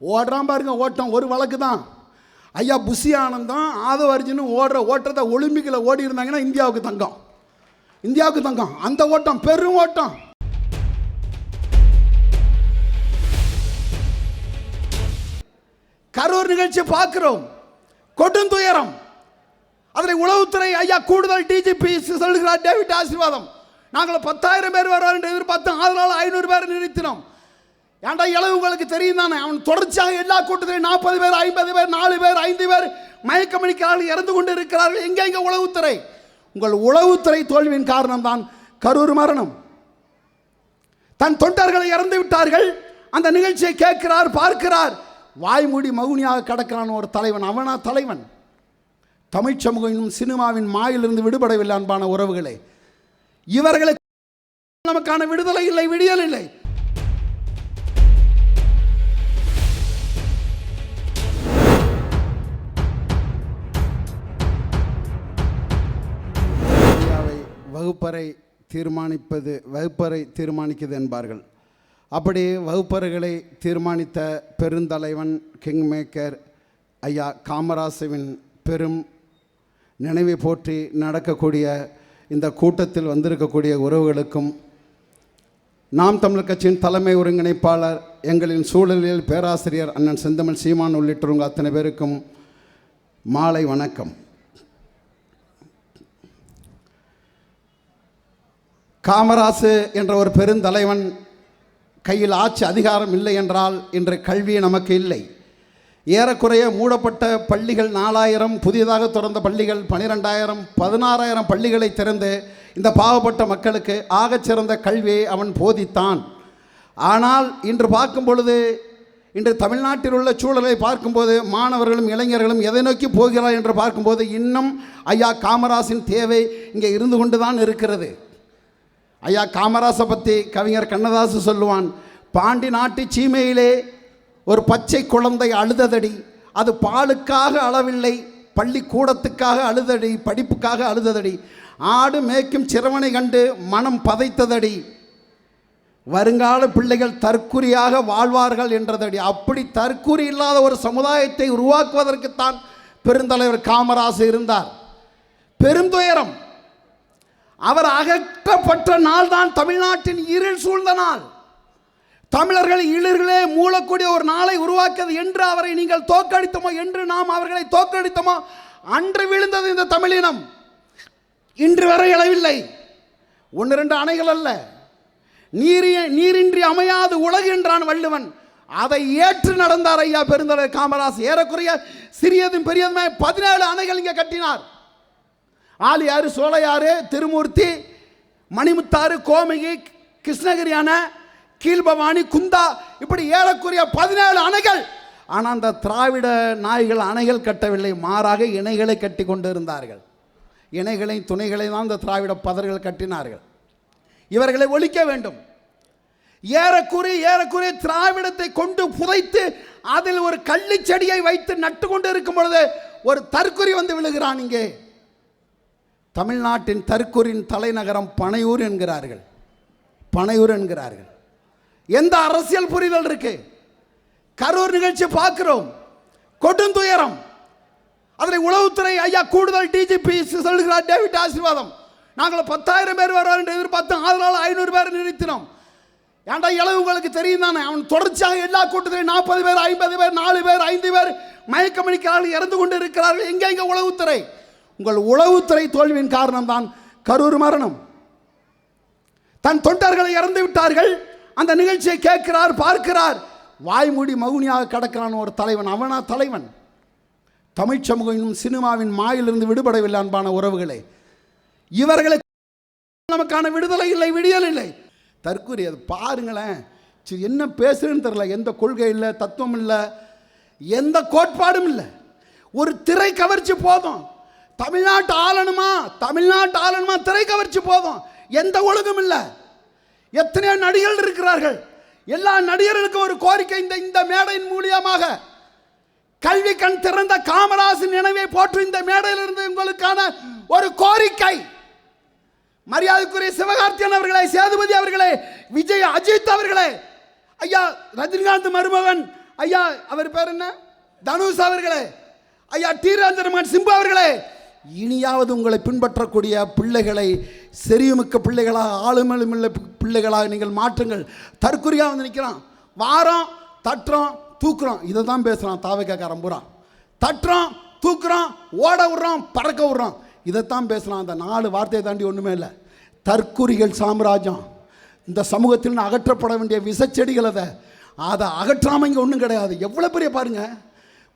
ஓடுறான் பாருங்க ஓட்டம். ஒரு வழக்கு தான். ஐயா புஷி ஆனந்தம் ஆதவ அர்ஜுனும் ஓடுற ஓட்டத்தை ஒலிம்பிக்கில் ஓடி இருந்தாங்கன்னா இந்தியாவுக்கு தங்கம். இந்தியாவுக்கு தங்கம். அந்த ஓட்டம் பெரும் ஓட்டம். கரூர் நிகழ்ச்சி பார்க்கிறோம். கொடுந்துயரம் அதில் உளவுத்துறை ஐயா கூடுதல் டிஜிபி சொல்கிறார் டேவிட் ஆசீர்வாதம். நாங்கள் பத்தாயிரம் பேர் வருவார் என்று எதிர்பார்த்தோம். அதனால் ஐநூறு பேர் நிறுத்தினோம். ஏன்டா இளவு உங்களுக்கு தெரியும் தானே? அவன் தொடர்ச்சியாக எல்லா கூட்டத்திலையும் நாற்பது பேர் ஐம்பது பேர் நாலு பேர் ஐந்து பேர் மயக்கமணிக்கிறார்கள் இறந்து கொண்டு இருக்கிறார்கள். எங்கே எங்கே உளவுத்துறை? உங்கள் உளவுத்துறை தோல்வியின் காரணம் தான் கரூர் மரணம். தன் தொண்டர்களை இறந்து விட்டார்கள். அந்த நிகழ்ச்சியை கேட்கிறார் பார்க்கிறார். வாய்மூடி மௌனியாக கிடக்கிறான் ஒரு தலைவன் அவனா தலைவன். தமிழ் சமூகம் சினிமாவின் மாயிலிருந்து விடுபடவில்லை அன்பான உறவுகளே. இவர்களுக்கு நமக்கான விடுதலை இல்லை விடியல் இல்லை. வகுப்பறை தீர்மானிப்பது வகுப்பறை தீர்மானிக்குது என்பார்கள். அப்படி வகுப்பறைகளை தீர்மானித்த பெருந்தலைவன் கிங் மேக்கர் ஐயா காமராசுவின் பெரும் நினைவை போற்றி நடக்கக்கூடிய இந்த கூட்டத்தில் வந்திருக்கக்கூடிய உறவுகளுக்கும் நாம் தமிழர் கட்சியின் தலைமை ஒருங்கிணைப்பாளர் எங்களின் சூழலியல் பேராசிரியர் அண்ணன் செந்தமிழ் சீமான் உள்ளிட்டவங்க அத்தனை பேருக்கும் மாலை வணக்கம். காமராசு என்ற ஒரு பெருந்தலைவன் கையில் ஆட்சி அதிகாரம் இல்லை என்றால் இன்று கல்வி நமக்கு இல்லை. ஏறக்குறைய மூடப்பட்ட பள்ளிகள் நாலாயிரம் புதிதாக திறந்த பள்ளிகள் பனிரெண்டாயிரம் பதினாறாயிரம் பள்ளிகளை திறந்து இந்த பாவப்பட்ட மக்களுக்கு ஆகச்சிறந்த கல்வியை அவன் போதித்தான். ஆனால் இன்று பார்க்கும் பொழுது இன்று தமிழ்நாட்டில் உள்ள சூழலை பார்க்கும்போது மாணவர்களும் இளைஞர்களும் எதை நோக்கி போகிறார் என்று பார்க்கும்போது இன்னும் ஐயா காமராசின் தேவை இங்கே இருந்து கொண்டு தான் இருக்கிறது. ஐயா காமராசை பற்றி கவிஞர் கண்ணதாசு சொல்லுவான் பாண்டி நாட்டு சீமையிலே ஒரு பச்சை குழந்தை அழுததடி அது பாலுக்காக அளவில்லை பள்ளிக்கூடத்துக்காக அழுதடி படிப்புக்காக அழுததடி ஆடு மேய்க்கும் சிறுவனை கண்டு மனம் பதைத்ததடி வருங்கால பிள்ளைகள் தற்குறியாக வாழ்வார்கள் என்றதடி. அப்படி தற்குறி இல்லாத ஒரு சமுதாயத்தை உருவாக்குவதற்குத்தான் பெருந்தலைவர் காமராசு இருந்தார். பெருந்துயரம் அவர் அகற்றப்பட்ட நாள் தான் தமிழ்நாட்டின் இருள் சூழ்ந்த நாள். தமிழர்கள் இளிர்களே மூலக்கூடிய ஒரு நாளை உருவாக்கியது என்று அவரை நீங்கள் தோற்கடித்தோமோ என்று நாம் அவர்களை தோற்கடித்தோமோ அன்று விழுந்தது இந்த தமிழினம். இன்று வரை எழவில்லை. ஒன்று ரெண்டு அணைகள் அல்ல. நீரிய நீரின்றி அமையாது உலகு என்றான் வள்ளுவன். அதை ஏற்று நடந்தார் ஐயா பெருந்தலைவர் காமராஜ். ஏறக்குறைய சிறியதும் பெரியதுமே பதினேழு அணைகள் இங்கே கட்டினார். ஆலியாறு சோழையாறு திருமூர்த்தி மணிமுத்தாறு கோமகி கிருஷ்ணகிரியான கீழ்பவானி குந்தா இப்படி ஏறக்குறைய பதினேழு அணைகள். ஆனால் அந்த திராவிட நாய்கள் அணைகள் கட்டவில்லை. மாறாக இணைகளை கட்டி கொண்டு இருந்தார்கள் இணைகளை துணைகளை தான் இந்த திராவிட பதர்கள் கட்டினார்கள். இவர்களை ஒழிக்க வேண்டும். ஏறக்குறைய ஏறக்குறைய திராவிடத்தை கொண்டு புதைத்து அதில் ஒரு கள்ளி செடியை வைத்து நட்டு கொண்டு இருக்கும் பொழுது ஒரு தற்குறி வந்து விழுகிறான் இங்கே. தமிழ்நாட்டின் தற்கூரின் தலைநகரம் பனையூர் என்கிறார்கள். பனையூர் என்கிறார்கள். எந்த அரசியல் புரிதல் இருக்கு? கரூர் நிகழ்ச்சி பார்க்கிறோம். கொடுந்துயரம். அதில் உளவுத்துறை ஐயா கூடுதல் டிஜிபி சொல்கிறார் டேவிட் ஆசீர்வாதம். நாங்கள் பத்தாயிரம் பேர் வருவார் என்று எதிர்பார்த்தோம். அதனால் ஐநூறு பேர் நிறுத்தினோம். ஏன்டா இளவு உங்களுக்கு தெரியும் தானே? அவன் தொடர்ச்சியாக எல்லா கூட்டத்திலையும் நாற்பது பேர் ஐம்பது பேர் நாலு பேர் ஐந்து பேர் மயக்கமணிக்கிறார்கள் இறந்து கொண்டு இருக்கிறார்கள். எங்கே எங்கே உளவுத்துறை? உங்கள் உளவுத்துறை தோல்வியின் காரணம் தான் கரூர் மரணம். தன் தொண்டர்களை இறந்து விட்டார்கள். அந்த நிகழ்ச்சியை கேட்கிறார் பார்க்கிறார். வாய்மூடி மகுனியாக கடக்கிறான் ஒரு தலைவன் அவனா தலைவன். தமிழ் சமூகம் சினிமாவின் மாயிலிருந்து விடுபடவில்லை அன்பான உறவுகளே. இவர்களுக்கு நமக்கான விடுதலை இல்லை விடியல் இல்லை. தற்கூரி அது பாருங்களேன். சரி என்ன பேசுறேன்னு தெரில எந்த கொள்கை இல்லை தத்துவம் இல்லை எந்த கோட்பாடும் இல்லை. ஒரு திரை கவர்ச்சி போதும். தமிழ்நாட்டு ஆளணுமா? தமிழ்நாட்டு ஆளணுமா? திரை கவர்ச்சி போதும். எந்த ஒழுங்கும் இல்லை. எத்தனையோ நடிகர்கள் இருக்கிறார்கள். எல்லா நடிகர்களுக்கும் ஒரு கோரிக்கை இந்த இந்த மேடையின் மூலியமாக. கல்வி கண் திறந்த காமராசு நினைவை போற்று இந்த மேடையிலிருந்து உங்களுக்கான ஒரு கோரிக்கை. மரியாதைக்குரிய சிவகார்த்தியன் அவர்களே சேதுபதி அவர்களே விஜய் அஜித் அவர்களே. ஐயா ரஜினிகாந்த் மருமகன். ஐயா அவர் பேர் என்ன? தனுஷ் அவர்களே. ஐயா டி. ராஜரமன் சிம்பு அவர்களே. இனியாவது உங்களை பின்பற்றக்கூடிய பிள்ளைகளை செறியுமிக்க பிள்ளைகளாக ஆளுமையுள்ள பிள்ளைகளாக நீங்கள் மாற்றுங்கள். தற்குறியாக வந்து நிற்கிறான். வாரம் தட்டுறோம் தூக்குறோம் இதை தான் பேசுகிறான் தாவக்காரன் பூரா. தட்டுறோம் தூக்குறோம் ஓட விடுறோம் பறக்க விடுறோம் இதைத்தான் பேசுகிறான் அந்த நாலு வார்த்தையை தாண்டி ஒன்றுமே இல்லை. தற்குறிகள் சாம்ராஜ்யம். இந்த சமூகத்தில் அகற்றப்பட வேண்டிய விசச்செடிகள் அதை. அதை அகற்றாமல் இங்கே ஒன்றும் கிடையாது. எவ்வளோ பெரிய பாருங்க.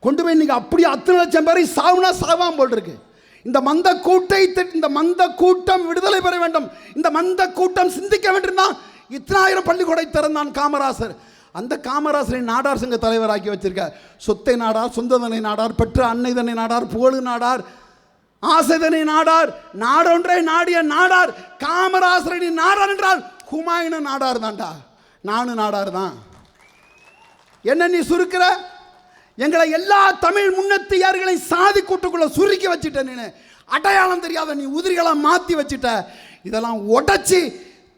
கொண்டு போய் நீங்கள் அப்படியே அத்தனை லட்சம் பேரை சாவுனா சாவாம் போல் இருக்குது இந்த மந்த கூட்டை இந்த மந்த கூட்டம் விடுதலை பெற வேண்டும். இந்த மந்த கூட்டம் சிந்திக்க வேண்டும் தான் இத்தனாயிரம் பள்ளிக்கூடை திறந்தான் காமராசர். அந்த காமராசரை நாடார் சங்க தலைவராக்கி வச்சிருக்கார். சொத்தை நாடார் சொந்ததனை நாடார் பெற்ற அன்னைதனை நாடார் புகழு நாடார் ஆசைதனை நாடார் நாடொன்றை நாடிய நாடார் காமராசரணி நாடார் என்றால் குமாயின நாடார் தான்டா. நானும் நாடார் தான். என்ன நீ சுருக்கிற? எங்களை எல்லா தமிழ் முன்னத்தியார்களையும் சாதி கூட்டுக்குள்ள சுருக்கி வச்சுட்ட நீ அடையாளம் தெரியாத நீ உதிரிகளை மாற்றி வச்சுட்ட. இதெல்லாம் உடைச்சி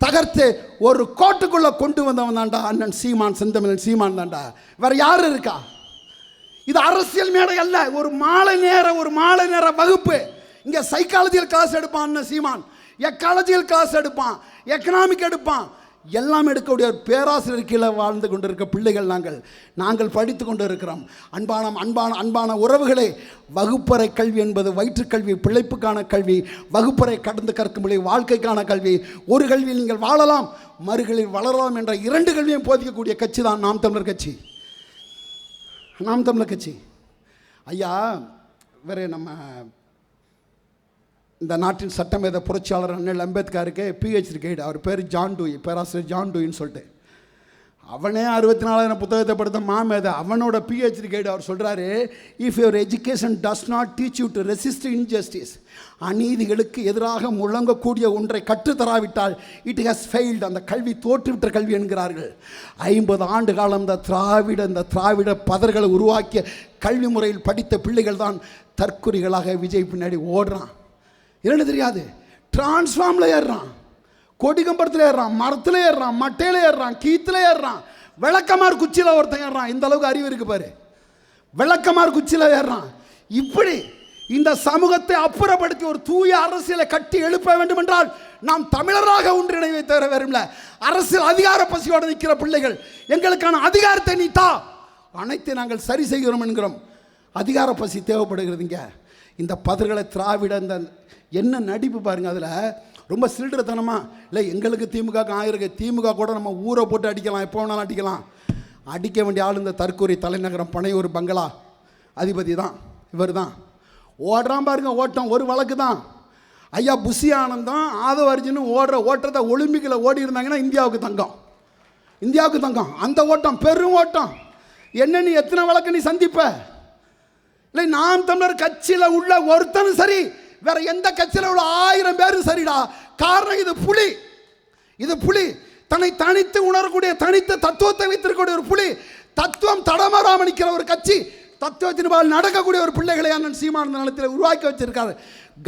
தகர்த்து ஒரு கோட்டுக்குள்ள கொண்டு வந்தவன் தான்டா அண்ணன் சீமான் செந்தமிழன் சீமான் தான்டா. வேற யாரு இருக்கா? இது அரசியல் மேடை அல்ல ஒரு மாலை நேர ஒரு மாலை நேர வகுப்பு. இங்கே சைக்காலஜியல் கிளாஸ் எடுப்பான் அண்ணன் சீமான். எக்காலஜியல் கிளாஸ் எடுப்பான். எக்கனாமிக் எடுப்பான். எல்லாம் எடுக்கக்கூடிய ஒரு பேராசிரியர் கீழே வாழ்ந்து கொண்டிருக்க பிள்ளைகள் நாங்கள். நாங்கள் படித்து கொண்டு இருக்கிறோம் அன்பான அன்பான அன்பான உறவுகளே வகுப்பறை கல்வி என்பது வயிற்றுக்கல்வி பிழைப்புக்கான கல்வி வகுப்பறை கடந்து கற்கும் மொழி வாழ்க்கைக்கான கல்வி. ஒரு கல்வியில் நீங்கள் வாழலாம் மறுகளில் வளரலாம் என்ற இரண்டு கல்வியும் போதிக்கக்கூடிய கட்சி தான் நாம் தமிழர் கட்சி. நாம் தமிழர் கட்சி. ஐயா வேறு நம்ம இந்த நாட்டின் சட்டமேத புரட்சியாளர் அண்ணல் அம்பேத்கருக்கு பிஹெச்டி கைடு அவர் பேர் ஜான் டூய் பேராசிரியர் ஜான் டூயின்னு சொல்லிட்டு. அவனே அறுபத்தி நாலாயிரம் புத்தகத்தை படுத்த மாமேத அவனோட பிஹெச்டி கைடு அவர் சொல்கிறாரு if your education does not teach you to resist injustice அநீதிகளுக்கு எதிராக முழங்கக்கூடிய ஒன்றை கற்றுத்தராவிட்டால் இட் ஹஸ் ஃபெயில்டு அந்த கல்வி தோற்றுவிட்ட கல்வி என்கிறார்கள். ஐம்பது ஆண்டு காலம் இந்த திராவிட இந்த திராவிட பதர்களை உருவாக்கிய கல்வி முறையில் படித்த பிள்ளைகள் தான் தற்குறிகளாக விஜய் பின்னாடி ஓடுறான். என்னன்னு தெரியாது. டிரான்ஸ்ஃபார்மில் ஏறுறான். கொடிக்கம்பரத்தில் ஏறுறான். மரத்தில் ஏறுறான். மட்டையில் ஏறுறான். கீத்தில் ஏறுறான். விளக்கமார் குச்சியில் ஒருத்தன் ஏறுறான். இந்த அளவுக்கு அறிவு இருக்கு பாரு. விளக்கமார் குச்சியில் ஏறுறான். இப்படி இந்த சமூகத்தை அப்புறப்படுத்தி ஒரு தூய அரசியலை கட்டி எழுப்ப வேண்டும் என்றால் நாம் தமிழராக ஒன்றிணைவை தவிர வரும்ல அரசியல் அதிகார பசியோடு நிற்கிற பிள்ளைகள் எங்களுக்கான அதிகாரத்தை நீட்டா அனைத்தை நாங்கள் சரி செய்கிறோம் என்கிறோம். அதிகார பசி தேவைப்படுகிறதுங்க. இந்த பதர்களை திராவிட இந்த என்ன நடிப்பு பாருங்க அதில். ரொம்ப சில்லறத்தனமாக இல்லை எங்களுக்கு திமுக ஆயிருக்கு திமுக கூட நம்ம ஊரை போட்டு அடிக்கலாம். எப்போ வேணாலும் அடிக்கலாம். அடிக்க வேண்டிய ஆள் இந்த தற்கூரி தலைநகரம் பனையூர் பங்களா. அதிபதி தான் இவர் தான். ஓடுறான் பாருங்க ஓட்டம். ஒரு வழக்கு தான். ஐயா புஷி ஆனந்தம் ஆதவ அர்ஜுனும் ஓடுற ஓட்டத்தை ஒலிம்பிக்கில் ஓடி இருந்தாங்கன்னா இந்தியாவுக்கு தங்கம். இந்தியாவுக்கு தங்கம். அந்த ஓட்டம் பெரும் ஓட்டம். என்ன நீ எத்தனை வழக்கு நீ சந்திப்ப? இல்லை நாம் தமிழர் கட்சியில் உள்ள ஒருத்தனும் சரி வேற எந்த கட்சியில் உள்ள ஆயிரம் பேரும் சரிடா. காரணம் இது புலி. இது புலி. தன்னை தனித்து உணரக்கூடிய தனித்த தத்துவத்தை வைத்திருக்கக்கூடிய ஒரு புலி. தத்துவம் தடமாறாம ஒரு கட்சி. தத்துவத்தின் பால் நடக்கக்கூடிய ஒரு பிள்ளைகளை அண்ணன் சீமான நிலத்தில் உருவாக்கி வச்சிருக்காரு.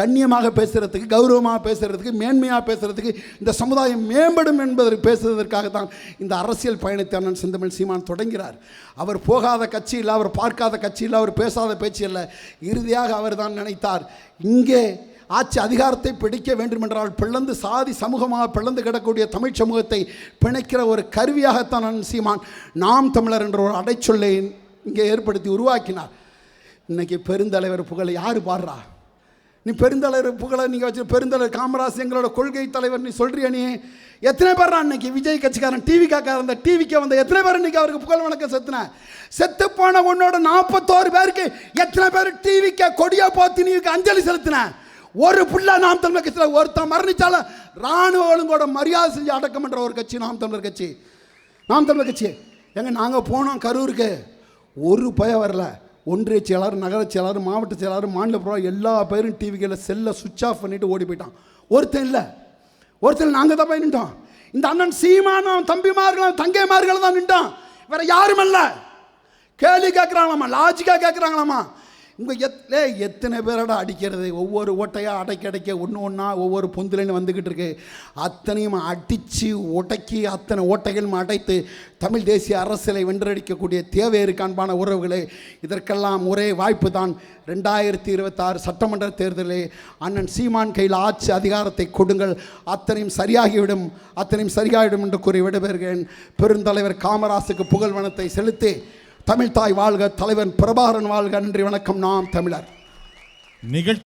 கண்ணியமாக பேசுகிறதுக்கு கௌரவமாக பேசுகிறதுக்கு மேன்மையாக பேசுகிறதுக்கு இந்த சமுதாயம் மேம்படும் என்பதற்கு பேசுவதற்காக தான் இந்த அரசியல் பயணத்தை அண்ணன் செந்தமிழ் சீமான் தொடங்கிறார். அவர் போகாத கட்சி இல்லை அவர் பார்க்காத கட்சி இல்லை அவர் பேசாத பேச்சு இல்லை. இறுதியாக அவர் தான் நினைத்தார் இங்கே ஆட்சி அதிகாரத்தை பிடிக்க வேண்டுமென்றால் பிளந்து சாதி சமூகமாக பிளந்து கிடக்கூடிய தமிழ் சமூகத்தை பிணைக்கிற ஒரு கருவியாகத்தான் அண்ணன் சீமான் நாம் தமிழர் என்ற ஒரு அடைச்சொல்லை இங்கே ஏற்படுத்தி உருவாக்கினார். இன்னைக்கு பெருந்தலைவர் புகழை யார் பாடுறா? நீ பெருந்தலைவர் புகழை நீங்கள் வச்சு பெருந்தலைவர் காமராஜ் எங்களோட கொள்கை தலைவர் நீ சொல்கிறியா நீ? எத்தனை பேர் அன்னைக்கு விஜய் கட்சிக்காரன் டிவி காக்கார அந்த டிவிக்கு வந்த எத்தனை பேர் இன்னைக்கு அவருக்கு புகழ் வணக்கம் செத்துன செத்து போன உன்னோட நாற்பத்தோரு பேருக்கு எத்தனை பேர் டிவிக்கு கொடியா பார்த்து நீக்கு அஞ்சலி செலுத்தின ஒரு புள்ள நாம் தமிழர் கட்சியில் ஒருத்தன் மரணிச்சாலும் ராணுவ ஒழுங்கோட மரியாதை செஞ்சு அடக்கம் பண்ணுற ஒரு கட்சி நாம் தமிழர் கட்சி. நாம் தமிழர் கட்சி. எங்க நாங்கள் போனோம் கரூருக்கு. ஒரு பய வரல. ஒன்றிய செயலாளர் நகரச் செயலாளர் மாவட்ட செயலாளர் மாநில பிரபலம் எல்லா பேரும் டிவிகளில் செல்லை சுவிட்ச் ஆஃப் பண்ணிட்டு ஓடி போயிட்டான். ஒருத்தன் இல்லை. ஒருத்தர் நாங்கள் தான் போய் நின்றோம். இந்த அண்ணன் சீமானம் தம்பிமார்களும் தங்கைமார்களும் தான் நின்றான் வேற யாரும் இல்லை கேள்வி கேட்குறாங்களாமா லாஜிக்காக கேட்குறாங்களாமா இங்கே எத் எத்தனை பேரோட அடிக்கிறது? ஒவ்வொரு ஓட்டையாக அடைக்க அடைக்க ஒன்று ஒன்றா ஒவ்வொரு பொந்திலன்னு வந்துக்கிட்டு இருக்கு. அத்தனையும் அடித்து உடைக்கி அத்தனை ஓட்டைகளும் அடைத்து தமிழ் தேசிய அரசியலை வென்றடிக்கக்கூடிய தேவை இருக்கான்பான உறவுகளை. இதற்கெல்லாம் ஒரே வாய்ப்பு தான் ரெண்டாயிரத்தி இருபத்தாறு சட்டமன்ற தேர்தலில் அண்ணன் சீமான் கையில் ஆட்சி அதிகாரத்தை கொடுங்கள். அத்தனையும் சரியாகிவிடும். அத்தனையும் சரியாகிவிடும் என்று கூறி விடுபெறுகிறேன். பெருந்தலைவர் காமராசுக்கு புகழ்வனத்தை செலுத்தி தமிழ்தாய் வாழ்க தலைவன் பிரபாகரன் வாழ்க நன்றி வணக்கம். நாம் தமிழர். நிகழ்ச்சி